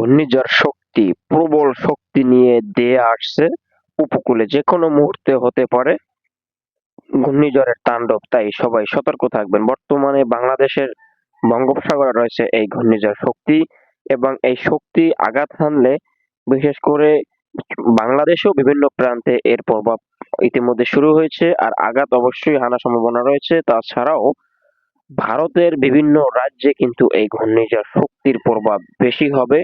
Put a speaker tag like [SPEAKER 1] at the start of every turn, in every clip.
[SPEAKER 1] ঘূর্ণিঝড় শক্তি, প্রবল শক্তি নিয়ে দিয়ে আসছে উপকূলে। যে কোনো মুহূর্তে হতে পারে ঘূর্ণিঝড়ের তাণ্ডব, তাই সবাই সতর্ক থাকবেন। বর্তমানে বাংলাদেশের বঙ্গোপসাগরে রয়েছে এই ঘূর্ণিঝড় শক্তি এবং এই শক্তি আঘাত হানলে বিশেষ করে বাংলাদেশেও বিভিন্ন প্রান্তে এর প্রভাব ইতিমধ্যে শুরু হয়েছে আর আঘাত অবশ্যই হানা সম্ভাবনা রয়েছে। তাছাড়াও ভারতের বিভিন্ন রাজ্যে কিন্তু এই ঘূর্ণিঝড় শক্তির প্রভাব বেশি হবে।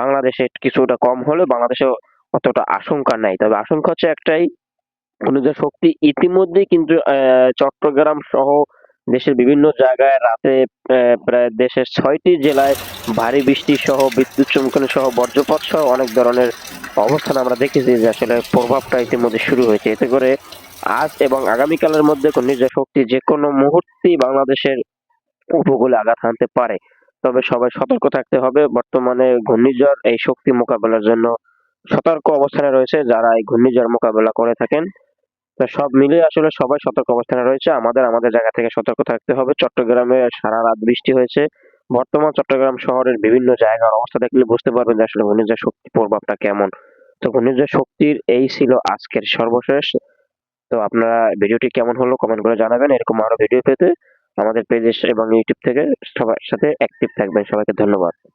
[SPEAKER 1] বাংলাদেশে কিছুটা কম হলে বাংলাদেশে অতটা আশঙ্কা নাই। তবে আশঙ্কা হচ্ছে একটাই ঘূর্ণিঝড় শক্তি ইতিমধ্যেই কিন্তু চট্টগ্রাম সহ দেশের বিভিন্ন জায়গায় রাতে প্রায় দেশের ছয়টি জেলায় ভারী বৃষ্টি সহ, বিদ্যুৎ চমকানো সহ, বজ্রপাত সহ অনেক ধরনের অবস্থান আমরা দেখেছি যে আসলে প্রভাবটা ইতিমধ্যে শুরু হয়েছে। এতে করে আজ এবং আগামীকালের মধ্যে ঘূর্ণিঝড় শক্তি যে কোনো মুহূর্তেই বাংলাদেশের উপকূলে আঘাত হানতে পারে। তবে সবাই সতর্ক থাকতে হবে। বর্তমানে ঘূর্ণিঝড় এই শক্তি মোকাবেলার জন্য সতর্ক অবস্থানে রয়েছে যারা এই ঘূর্ণিঝড় মোকাবেলা করে থাকেন। তো সব মিলিয়ে আসলে সবাই সতর্ক অবস্থানে রয়েছে। আমাদের আমাদের জায়গা থেকে সতর্ক থাকতে হবে। চট্টগ্রামে সারা রাত বৃষ্টি হয়েছে। বর্তমান চট্টগ্রাম শহরের বিভিন্ন জায়গার অবস্থা দেখলে বুঝতে পারবেন যে আসলে ঘূর্ণিঝড় শক্তি প্রভাবটা কেমন। তো ঘূর্ণিঝড় শক্তির এই ছিল আজকের সর্বশেষ। তো আপনারা ভিডিওটি কেমন হলো কমেন্ট করে জানাবেন। এরকম আরও ভিডিও পেতে আমাদের পেজ এবং ইউটিউব থেকে সবার সাথে অ্যাক্টিভ থাকবেন। সবাইকে ধন্যবাদ।